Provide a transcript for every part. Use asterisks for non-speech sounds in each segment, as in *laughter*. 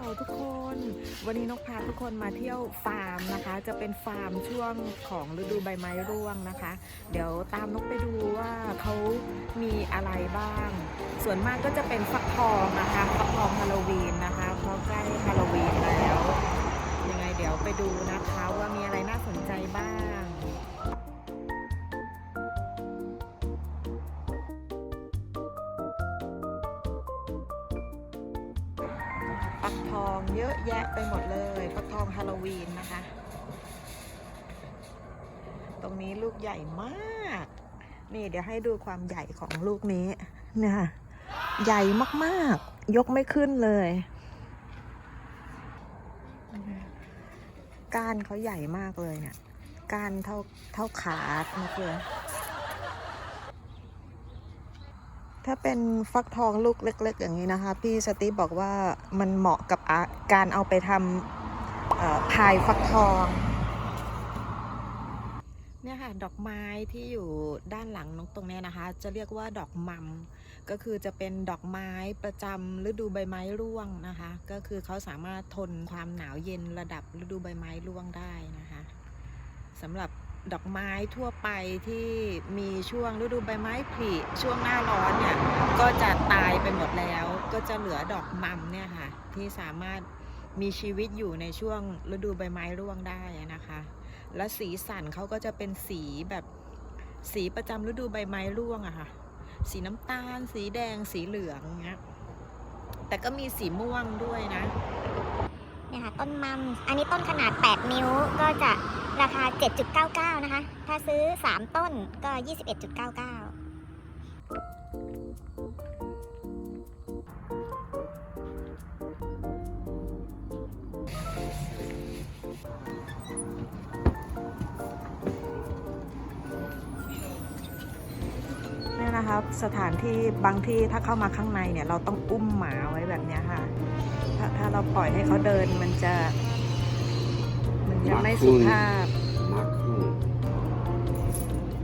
ลทุกคน วันนี้นกพาทุกคนมาเที่ยวฟาร์มนะคะ จะเป็นฟาร์มช่วงของฤดูใบไม้ร่วงนะคะ เดี๋ยวตามนกไปดูว่าเขามีอะไรบ้าง ส่วนมากก็จะเป็นฟักทองนะคะฟักทองฮาโลวีนนะคะเพราะใกล้ฮาโลวีนแล้วยังไงเดี๋ยวไปดูนะคะว่ามีอะไรน่าสนใจบ้าง ฟักทองเยอะแยะไปหมดเลยฟักทองฮาโลวีนนะคะ ตรงนี้ลูกใหญ่มาก นี่เดี๋ยวให้ดูความใหญ่ของลูกนี้นี่ยค่ะใหญ่มากๆ ยกไม่ขึ้นเลย ก้านเขาใหญ่มากเลยเนี่ยก้านเท่าเท่าขานะเพื่อ ถ้าเป็นฟักทองลูกเล็ก ๆ อย่างนี้นะคะ พี่สติบอกว่ามันเหมาะกับการเอาไปทำพายฟักทอง เนี่ยค่ะ ดอกไม้ที่อยู่ด้านหลังนกตรงนี้นะคะ จะเรียกว่าดอกมัม ก็คือจะเป็นดอกไม้ประจำฤดูใบไม้ร่วงนะคะ ก็คือเขาสามารถทนความหนาวเย็นระดับฤดูใบไม้ร่วงได้นะคะสำหรับ ดอกไม้ทั่วไปที่มีช่วงฤดูใบไม้ผลิช่วงหน้าร้อนเนี่ยก็จะตายไปหมดแล้ว ก็จะเหลือดอกมัมเนี่ยค่ะ ที่สามารถมีชีวิตอยู่ในช่วงฤดูใบไม้ร่วงได้นะคะ และสีสันเขาก็จะเป็นสีแบบสีประจำฤดูใบไม้ร่วงอะค่ะ สีน้ำตาล สีแดง สีเหลืองเงี้ยแต่ก็มีสีม่วงด้วยนะ เนี่ยค่ะต้นมัม อันนี้ต้นขนาด 8 นิ้วก็จะราคา 7.99 นะคะ ถ้าซื้อ 3 ต้นก็ 21.99 นี่ยนะครับสถานที่บางที่ถ้าเข้ามาข้างในเนี่ยเราต้องอุ้มหมาไว้แบบเนี้ยค่ะถ้าถ้าเราปล่อยให้เขาเดินมันจะ มันจะไม่สุภาพ Macron.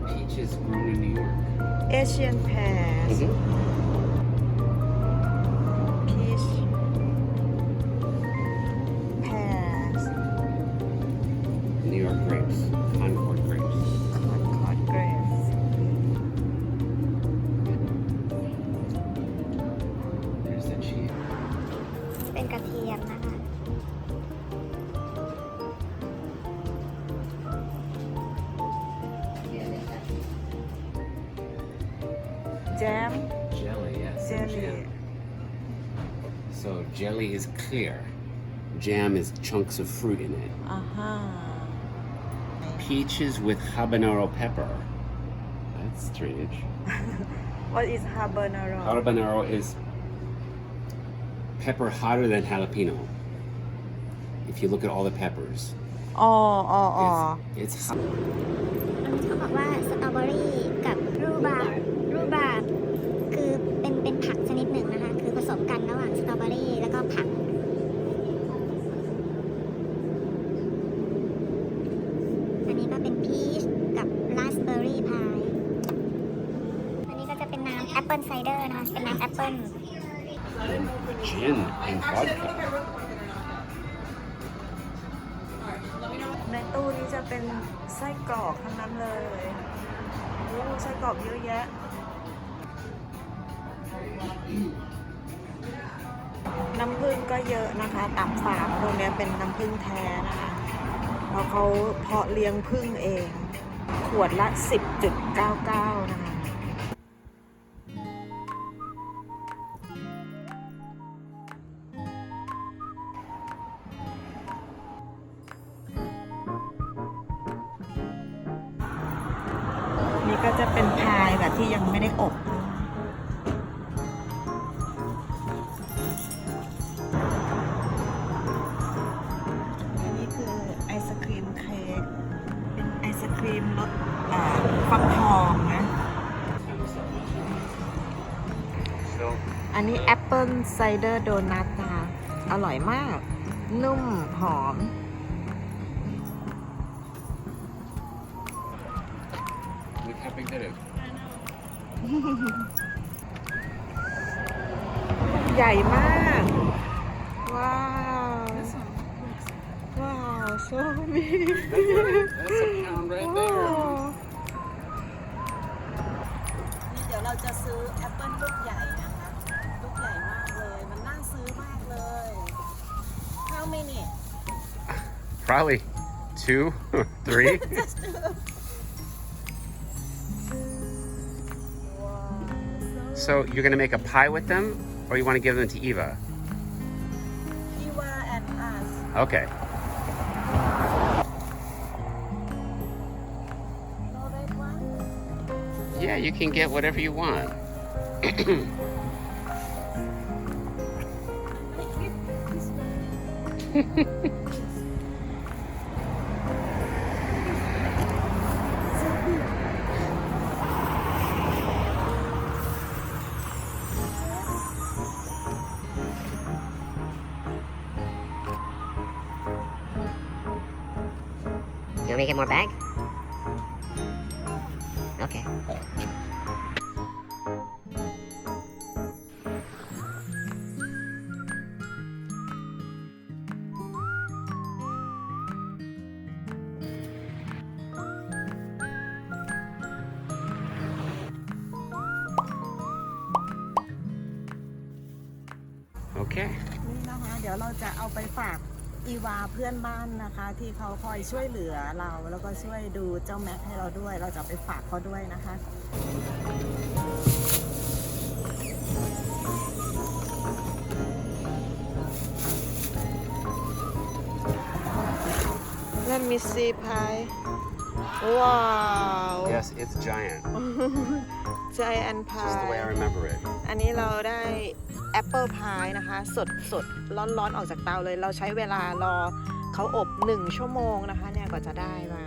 Peaches grown in New York. Asian pears peach jam Jelly, yes. and jelly Jam. So jelly is clear. Jam is chunks of fruit in it. อ่าฮะ Peaches with habanero pepper. That's strange. *laughs* what is habanero Habanero is pepper hotter than jalapeno. If you look at all the peppers, อ๋ออ๋ออ๋อ it's, it's hot. เขาบอกว่าสตรอเบอรี่กับรูบาร์ อรี่แล้วก็ผักอันนี้ก็เป็นพีชกับราสเบอร์รี่พาย อันนี้ก็จะเป็นน้ำแอปเปิลไซเดอร์นะคะ เป็นน้ำแอปเปิล and gin and vodka. ในตู้นี้จะเป็นไส้กรอกทั้งนั้นเลย โอ้ไส้กรอกเยอะแยะน้ำผึ้ง ก็เยอะนะคะตามฟามตรงนี้เป็นน้ำผึ้งแท้นะคะเพราะเขาเพาะเลี้ยงผึ้งเอง ขวดละ 10.99 นะคะนี่ก็จะเป็นพายแบบที่ยังไม่ได้อบ มรสอ่าฟักทองนะ So อันนี้แอปเปิลไซเดอร์โดนัทนะคะอร่อยมาก นุ่ม หอม look how big that is. ใหญ่มาก ว้าว so big That's a pound right there. นี่เดี๋ยวเราจะซื้อแอปเปิลลูกใหญ่นะคะ ลูกใหญ่มากเลย มันน่าซื้อมากเลย How many Probably two, *laughs* three. Just two. Wow, so you're gonna make a pie with them, or you want to give them to Eva? Eva and us. Okay. Yeah, you can get whatever you want. You want me to get more bag? Okay. Okay. นี่นะคะ เดี๋ยวเราจะเอาไปฝาก อีวาเพื่อนบ้านนะคะ ที่เขาคอยช่วยเหลือเรา แล้วก็ช่วยดูเจ้าแม็กให้เราด้วย เราจะเอาไปฝากเขาด้วยนะคะ Let me see pie Wow Yes, it's giant. Giant Just the way I pie remember it. อันนี้เราได้ แอปเปิลพายนะคะ สดสดร้อนร้อนออกจากเตาเลย เราใช้เวลารอเขาอบหนึ่งชั่วโมงนะคะเนี่ยกว่าจะได้มา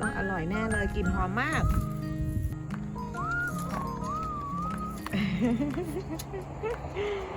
ต้องอร่อยแน่เลยกลินหอมมาก